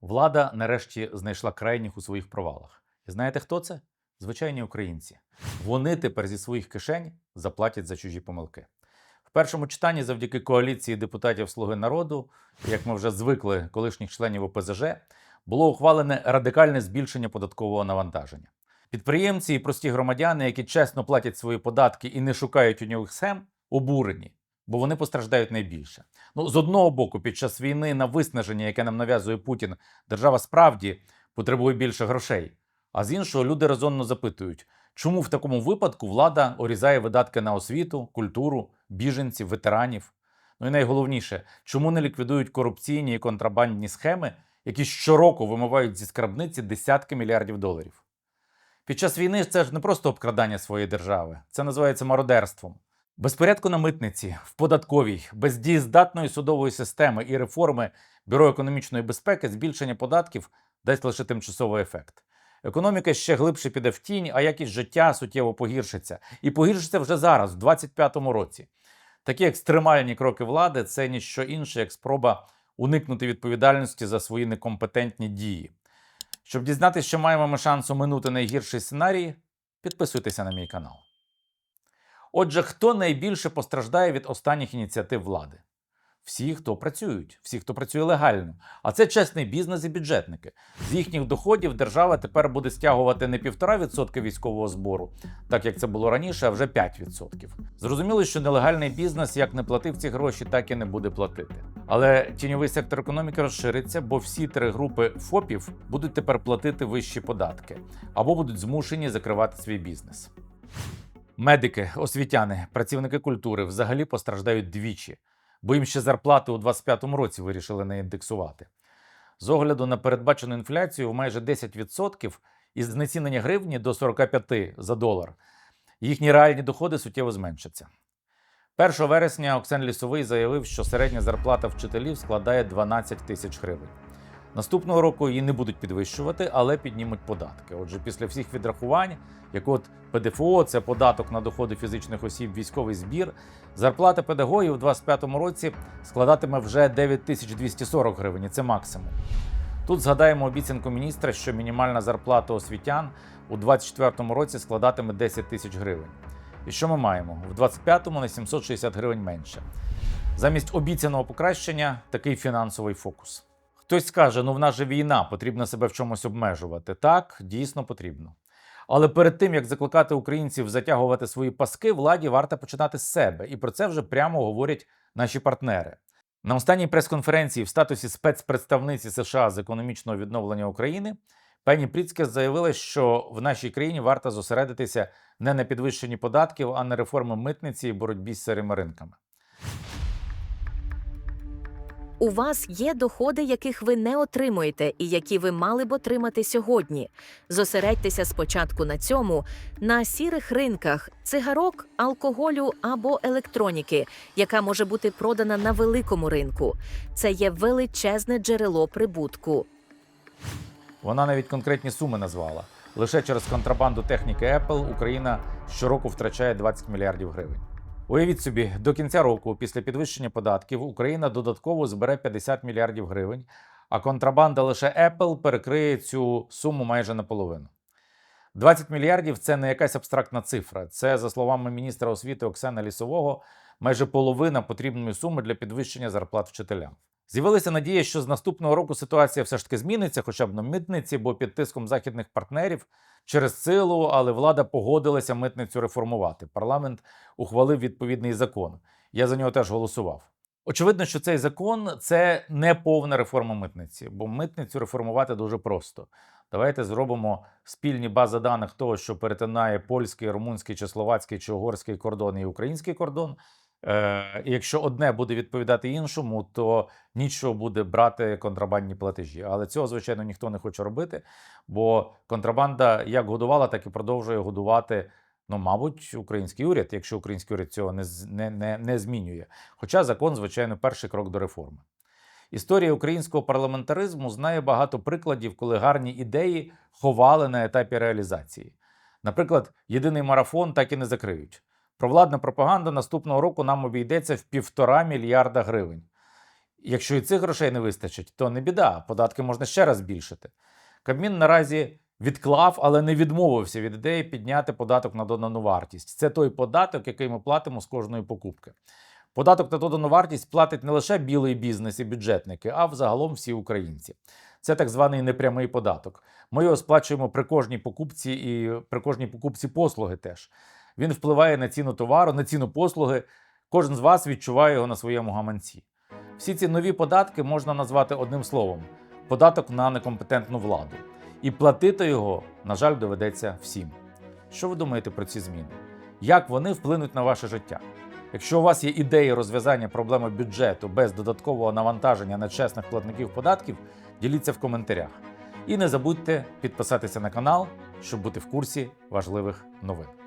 Влада нарешті знайшла крайніх у своїх провалах. І знаєте, хто це? Звичайні українці. Вони тепер зі своїх кишень заплатять за чужі помилки. В першому читанні, завдяки коаліції депутатів Слуги народу, як ми вже звикли, колишніх членів ОПЗЖ, було ухвалене радикальне збільшення податкового навантаження. Підприємці і прості громадяни, які чесно платять свої податки і не шукають у нього схем, обурені, бо вони постраждають найбільше. Ну, з одного боку, під час війни на виснаження, яке нам нав'язує Путін, держава справді потребує більше грошей. А з іншого, люди резонно запитують, чому в такому випадку влада орізає видатки на освіту, культуру, біженців, ветеранів. Ну і найголовніше, чому не ліквідують корупційні і контрабандні схеми, які щороку вимивають зі скрабниці десятки мільярдів доларів. Під час війни це ж не просто обкрадання своєї держави, це називається мародерством. Безпорядку на митниці, в податковій, без дієздатної судової системи і реформи Бюро економічної безпеки збільшення податків дасть лише тимчасовий ефект. Економіка ще глибше піде в тінь, а якість життя суттєво погіршиться. І погіршиться вже зараз, в 2025 році. Такі екстремальні кроки влади це ніщо інше, як спроба уникнути відповідальності за свої некомпетентні дії. Щоб дізнатися, що маємо ми шанс оминути найгірший сценарій, підписуйтеся на мій канал. Отже, хто найбільше постраждає від останніх ініціатив влади? Всі, хто працюють, всі, хто працює легально. А це чесний бізнес і бюджетники. З їхніх доходів держава тепер буде стягувати не 1,5% військового збору, так як це було раніше, а вже 5%. Зрозуміло, що нелегальний бізнес як не платив ці гроші, так і не буде платити. Але тіньовий сектор економіки розшириться, бо всі три групи ФОПів будуть тепер платити вищі податки або будуть змушені закривати свій бізнес. Медики, освітяни, працівники культури взагалі постраждають двічі, бо їм ще зарплати у 2025 році вирішили не індексувати. З огляду на передбачену інфляцію в майже 10% і знецінення гривні до 45 за долар, їхні реальні доходи суттєво зменшаться. 1 вересня Оксен Лісовий заявив, що середня зарплата вчителів складає 12 тисяч гривень. Наступного року її не будуть підвищувати, але піднімуть податки. Отже, після всіх відрахувань, як от ПДФО, це податок на доходи фізичних осіб, військовий збір, зарплата педагогів у 2025 році складатиме вже 9240 гривень. Це максимум. Тут згадаємо обіцянку міністра, що мінімальна зарплата освітян у 2024 році складатиме 10 тисяч гривень. І що ми маємо? В 25-му на 760 гривень менше. Замість обіцяного покращення такий фінансовий фокус. Хтось скаже, ну в нас же війна, потрібно себе в чомусь обмежувати. Так, дійсно потрібно. Але перед тим як закликати українців затягувати свої паски, владі варто починати з себе, і про це вже прямо говорять наші партнери. На останній прес-конференції в статусі спецпредставниці США з економічного відновлення України пані Пріцке заявила, що в нашій країні варто зосередитися не на підвищенні податків, а на реформи митниці і боротьбі з сирими ринками. У вас є доходи, яких ви не отримуєте, і які ви мали б отримати сьогодні. Зосередьтеся спочатку на цьому, на сірих ринках цигарок, алкоголю або електроніки, яка може бути продана на великому ринку. Це є величезне джерело прибутку. Вона навіть конкретні суми назвала. Лише через контрабанду техніки Apple Україна щороку втрачає 20 мільярдів гривень. Уявіть собі, до кінця року, після підвищення податків, Україна додатково збере 50 мільярдів гривень, а контрабанда лише Apple перекриє цю суму майже наполовину. 20 мільярдів це не якась абстрактна цифра. Це, за словами міністра освіти Оксана Лісового, майже половина потрібної суми для підвищення зарплат вчителям. З'явилася надія, що з наступного року ситуація все ж таки зміниться, хоча б на митниці, бо під тиском західних партнерів через силу, але влада погодилася митницю реформувати. Парламент ухвалив відповідний закон. Я за нього теж голосував. Очевидно, що цей закон це не повна реформа митниці, бо митницю реформувати дуже просто. Давайте зробимо спільні бази даних того, що перетинає польський, румунський, чи словацький чи угорський кордон і український кордон. Е, якщо одне буде відповідати іншому, то нічого буде брати контрабандні платежі. Але цього, звичайно, ніхто не хоче робити, бо контрабанда як годувала, так і продовжує годувати. Ну, мабуть, український уряд, якщо український уряд цього не, не, не, не змінює. Хоча закон, звичайно, перший крок до реформи. Історія українського парламентаризму знає багато прикладів, коли гарні ідеї ховали на етапі реалізації. Наприклад, єдиний марафон так і не закриють. Провладна пропаганда наступного року нам обійдеться в півтора мільярда гривень. Якщо і цих грошей не вистачить, то не біда, податки можна ще раз збільшити. Кабмін наразі відклав, але не відмовився від ідеї підняти податок на додану вартість. Це той податок, який ми платимо з кожної покупки. Податок на додану вартість платить не лише білий бізнес і бюджетники, а взагалом всі українці. Це так званий непрямий податок. Ми його сплачуємо при кожній покупці і при кожній покупці послуги теж. Він впливає на ціну товару, на ціну послуги. Кожен з вас відчуває його на своєму гаманці. Всі ці нові податки можна назвати одним словом: податок на некомпетентну владу. І платити його, на жаль, доведеться всім. Що ви думаєте про ці зміни? Як вони вплинуть на ваше життя? Якщо у вас є ідеї розв'язання проблеми бюджету без додаткового навантаження на чесних платників податків, діліться в коментарях. І не забудьте підписатися на канал, щоб бути в курсі важливих новин.